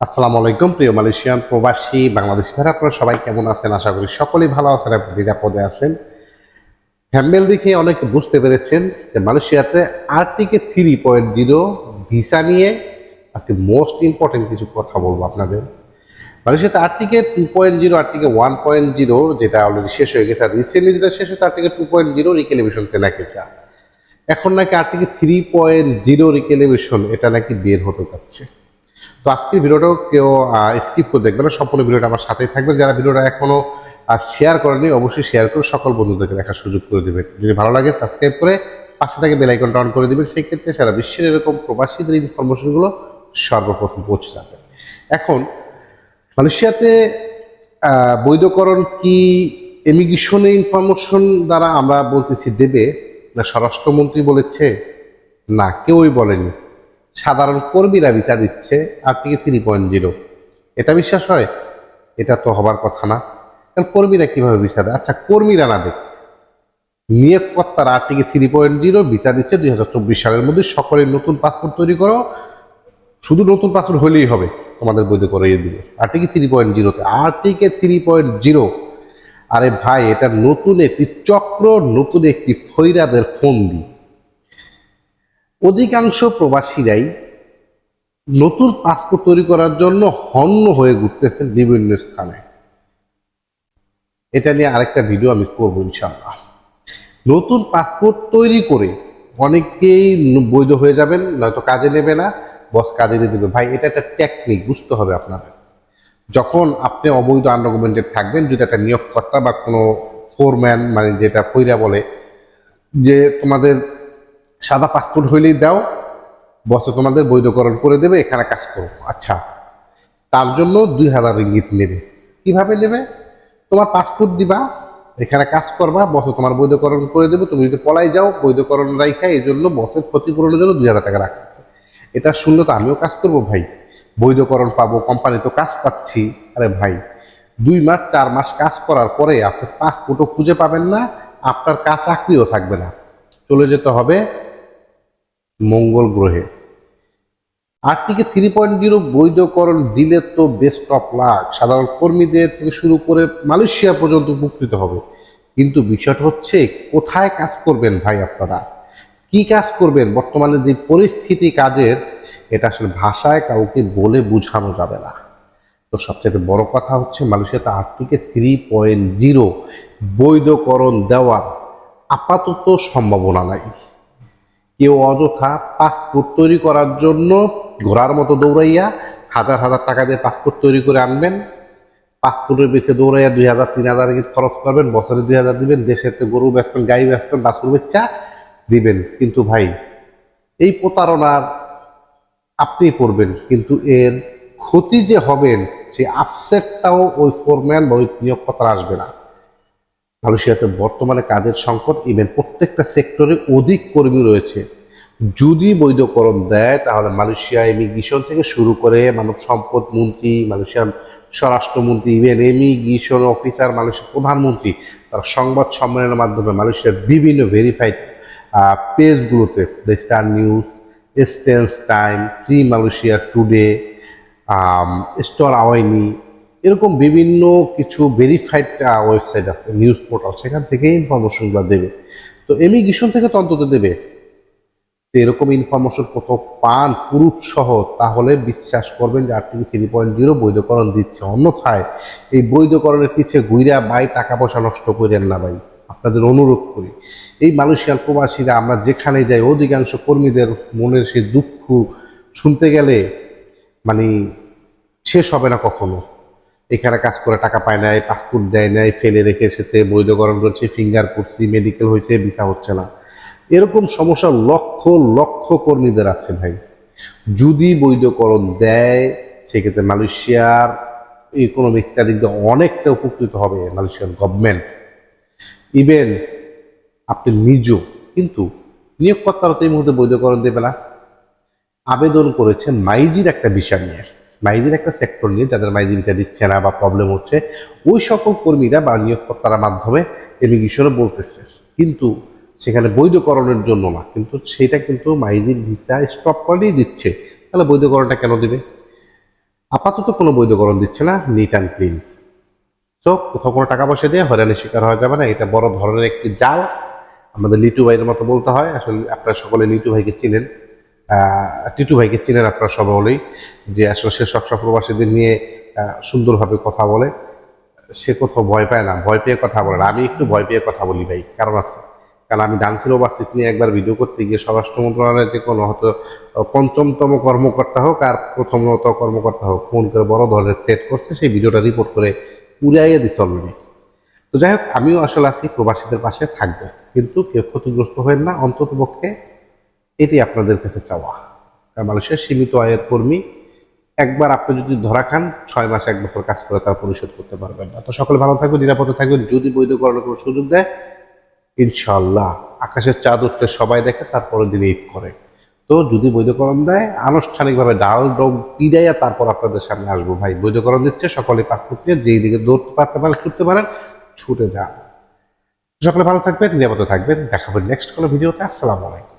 আসসালামু আলাইকুম, প্রিয় মালয়েশিয়ান প্রবাসী, বাংলাদেশি ভাইরা, আপনারা সবাই কেমন আছেন? আশা করি সকলেই ভালো আছেন এবং নিরাপদে আছেন। থ্যাম্বেল দেখে অনেকে বুঝতে পেরেছেন যে মালয়েশিয়াতে RTK three point zero visa নিয়ে আজকে মোস্ট ইম্পর্টেন্ট কিছু কথা বলব আপনাদের। মালয়েশিয়াতে RTK two point zero, RTK one point zero, যেটা অলরেডি শেষ হয়ে গেছে, আর রিসেন্টলি যেটা শেষ হয়েছে, RTK two point zero recalibration নাকি চা। এখন নাকি RTK three point zero recalibration এটা নাকি বের হতে যাচ্ছে। তো আজকের ভিডিওটাও কেউ স্কিপ করে দেখবে না। সম্পূর্ণ ভিডিওটা আমার সাথেই থাকবে। যারা ভিডিওটা এখনও শেয়ার করেনি অবশ্যই শেয়ার করে সকল বন্ধুদেরকে দেখার সুযোগ করে দেবে। যদি ভালো লাগে সাবস্ক্রাইব করে পাশে থেকে বেল আইকনটা অন করে দিবেন। সেই ক্ষেত্রে সারা বিশ্বের এরকম প্রবাসীদের ইনফরমেশনগুলো সর্বপ্রথম পৌঁছে যাবে। এখন, মালয়েশিয়াতে বৈধকরণ কি এমিগ্রেশনে ইনফরমেশন দ্বারা আমরা বলতেছি দেবে? না স্বরাষ্ট্রমন্ত্রী বলেছে? না, কেউই বলেনি। সাধারণ কর্মীরা ভিসা দিচ্ছে আর থেকে থ্রি পয়েন্ট জিরো এটা বিশ্বাস হয়? এটা তো হবার কথা না। কারণ কর্মীরা কীভাবে ভিসা দেয়? আচ্ছা কর্মীরা না দেখ নিয়োগকর্তারা আর থেকে থ্রি পয়েন্ট জিরো ভিসা দিচ্ছে দুই হাজার চব্বিশ সালের মধ্যে। সকলের নতুন পাসপোর্ট তৈরি করো। শুধু নতুন পাসপোর্ট হলেই হবে। তোমাদের বৈধ করিয়ে দিবে। আর থেকে থ্রি পয়েন্ট জিরোতে আর থেকে থ্রি পয়েন্ট জিরো আরে ভাই, এটা নতুন একটি চক্র, নতুন একটি ফৈরাদের ফোন দি অধিকাংশ প্রবাসীরাই নতুন পাসপোর্ট তৈরি করার জন্য হন্য হয়ে ঘুরতেছেন বিভিন্ন স্থানে। এটা নিয়ে আরেকটা ভিডিও আমি করব ইনশাল্লাহ নতুন পাসপোর্ট তৈরি করে অনেকেই বৈধ হয়ে যাবেন, নয়তো কাজে নেবে না বস কাজে দিয়ে দেবে। ভাই, এটা একটা টেকনিক বুঝতে হবে আপনাদের। যখন আপনি অবৈধ আন্ডারগভর্নমেন্টের থাকবেন, যদি একটা নিয়োগকর্তা বা কোনো ফোরম্যান মানে যেটা ফৈরা বলে, যে তোমাদের সাদা পাসপোর্ট হইলেই দাও বসে তোমাদের বৈধকরণ করে দেবে, এখানে কাজ করো। আচ্ছা তার জন্য দুই হাজার রিঙ্গিত নেবে। কীভাবে নেবে? তোমার পাসপোর্ট দিবা, এখানে কাজ করবা বসে তোমার বৈধকরণ করে দেবে। তুমি যদি পলাই যাও, বৈধকরণ রাইখা, এই জন্য বসের ক্ষতিপূরণের জন্য দুই হাজার টাকা রাখতেছে। এটা শুনলে তো আমিও কাজ করব ভাই। বৈধকরণ পাবো কোম্পানি তো কাজ পাচ্ছি। আরে ভাই, দুই মাস, চার মাস কাজ করার পরে আপনি পাসপোর্টও খুঁজে পাবেন না, আপনার কাজ চাকরিও থাকবে না। চলে যেতে হবে মঙ্গল গ্রহে। আরটিকে থ্রি পয়েন্ট জিরো বৈধকরণ দিলে তো বেস্ট অফ লাক সাধারণ কর্মীদের থেকে শুরু করে মালয়েশিয়া পর্যন্ত উপকৃত হবে। কিন্তু বিষয়টা হচ্ছে, কোথায় কাজ করবেন ভাই আপনারা? কি কাজ করবেন? বর্তমানে যে পরিস্থিতি কাজের, এটা আসলে ভাষায় কাউকে বলে বোঝানো যাবে না। তো সবচেয়ে বড় কথা হচ্ছে, মালয়েশিয়াতে আরটিকে থ্রি পয়েন্ট জিরো বৈধকরণ দেওয়ার আপাতত সম্ভাবনা নাই। কেউ অযথা পাসপোর্ট তৈরি করার জন্য ঘোড়ার মতো দৌড়াইয়া হাজার হাজার টাকা দিয়ে পাসপোর্ট তৈরি করে আনবেন। পাসপোর্টের পিছিয়ে দৌড়াইয়া দুই হাজার, তিন হাজার খরচ করবেন? বছরে দুই হাজার দিবেন। দেশেতে গরু বেচবেন, গাই বেচবেন, বাছুর বেচা দিবেন। কিন্তু ভাই, এই প্রতারণার আপনি পড়বেন। কিন্তু এর ক্ষতি যে হবেন সেই আপসেটটাও ওই ফোরম্যান বা ওই নিয়োগকর্তার আসবে না। মালয়েশিয়াতে বর্তমানে কাজের সংকট ইভেন প্রত্যেকটা সেক্টরে অধিক কর্মী রয়েছে। যদি বৈধকরণ দেয়, তাহলে মালয়েশিয়া ইমিগ্রেশন থেকে শুরু করে মানব সম্পদ মন্ত্রী মালয়েশিয়ার স্বরাষ্ট্রমন্ত্রী ইভেন ইমিগ্রেশন অফিসার মালয়েশিয়ার প্রধানমন্ত্রী, তারা সংবাদ সম্মেলনের মাধ্যমে মালয়েশিয়ার বিভিন্ন verified পেজগুলোতে the Star News Straits Times Free Malaysia Today store আওয়াইনি এরকম বিভিন্ন কিছু ভেরিফাইড ওয়েবসাইট আছে নিউজ পোর্টাল সেখান থেকে ইনফরমেশনগুলো দেবে। তো এমিগ্রেশন থেকে তো অন্তত দেবে এরকম ইনফরমেশন কোথাও পান পুরুষ সহ, তাহলে বিশ্বাস করবেন যে আর্টিকে থ্রি পয়েন্ট জিরো বৈধকরণ দিচ্ছে। অন্যথায় এই বৈধকরণের পিছিয়ে ঘুইরা বাই টাকা পয়সা নষ্ট করেন না ভাই। আপনাদের অনুরোধ করি। এই মালয়েশিয়ার প্রবাসীরা, আমরা যেখানে যাই, অধিকাংশ কর্মীদের মনের সেই দুঃখ শুনতে গেলে মানে শেষ হবে না কখনো। এখানে কাজ করে টাকা পায় নাই পাসপোর্ট দেয় নাই, ফেলে রেখে এসেছে বৈধকরণ করছে ফিঙ্গার করছি মেডিকেল হয়েছে ভিসা হচ্ছে না। এরকম সমস্যা লক্ষ লক্ষ কর্মীদের আছে ভাই। যদি বৈধকরণ দেয়, সেক্ষেত্রে মালয়েশিয়ার ইকোনমিক্সটা দিক দিয়ে অনেকটা উপকৃত হবে মালয়েশিয়ার গভর্নমেন্ট ইভেন আপনি নিজেও, কিন্তু নিয়োগকর্তারা তো এই মুহূর্তে বৈধকরণ দেবে না। আবেদন করেছে মাইজির একটা বিষয় নিয়ে। মাইজির একটা সেক্টর নিয়ে যাদের মাইজি ভিসা দিচ্ছে না বা প্রবলেম হচ্ছে, ওই সকল কর্মীরা বা নিয়োগকর্তার মাধ্যমে এমিগ্রেশনে বলতেছে। কিন্তু সেখানে বৈধকরণের জন্য না, কিন্তু সেটা কিন্তু মাইজির ভিসা স্টপ করেই দিচ্ছে। তাহলে বৈধকরণটা কেন দেবে? আপাতত কোনো বৈধকরণ দিচ্ছে না নিট অ্যান্ড ক্লিন তো কোথাও কোনো টাকা পয়সা দিয়ে হয়রানির শিকার হওয়া যাবে না, এটা বড় ধরনের একটি জাল। আমাদের লিটু ভাইয়ের মতো বলতে হয়, আসলে আপনারা সকলে লিটু ভাইকে চিনেন। টিটু ভাইকে চিনেন আপনারা সকলেই যে আসলে সে সবসব প্রবাসীদের নিয়ে সুন্দরভাবে কথা বলে। সে কোথাও ভয় পায় না, ভয় পেয়ে কথা বলে আমি একটু ভয় পেয়ে কথা বলি ভাই, কারণ আছে। কারণ আমি ডান্সের ওভারসিজ নিয়ে একবার ভিডিও করতে গিয়ে স্বরাষ্ট্র মন্ত্রণালয়ের যে কোনো হয়তো পঞ্চমতম কর্মকর্তা হোক আর প্রথমত কর্মকর্তা হোক, ফোন করে বড় ধরনের থ্রেট করছে, সেই ভিডিওটা রিপোর্ট করে উড়াইয়ে দিচ্ছে অলরেডি তো যাই হোক, আমিও আসলে আছি, প্রবাসীদের পাশে থাকবে। কিন্তু কেউ ক্ষতিগ্রস্ত হবেন না অন্তত পক্ষে এটি আপনাদের কাছে চাওয়া। কারণ মানুষের সীমিত আয়ের কর্মী, একবার আপনি যদি ধরা খান, ছয় মাস, এক বছর কাজ করে তারা পরিশোধ করতে পারবেন না। তো সকলে ভালো থাকবেন নিরাপদে থাকবেন যদি বৈধ বৈধকরণের কোনো সুযোগ দেয় ইনশাল্লাহ আকাশের চাঁদ উঠতে সবাই দেখে, তারপরের দিনে ঈদ করে। তো যদি বৈধকরণ দেয়, আনুষ্ঠানিকভাবে ডাল ডগ পিড়াইয়া, তারপর আপনাদের সামনে আসব ভাই। বৈধকরণ দিচ্ছে, সকলে পাসপোর্ট নিয়ে যেই দিকে দৌড়তে পারতে পারেন, ছুটতে পারেন, ছুটে যান। সকলে ভালো থাকবেন, নিরাপদে থাকবেন। দেখা হবে নেক্সট কোনো ভিডিওতে। আসসালামু আলাইকুম।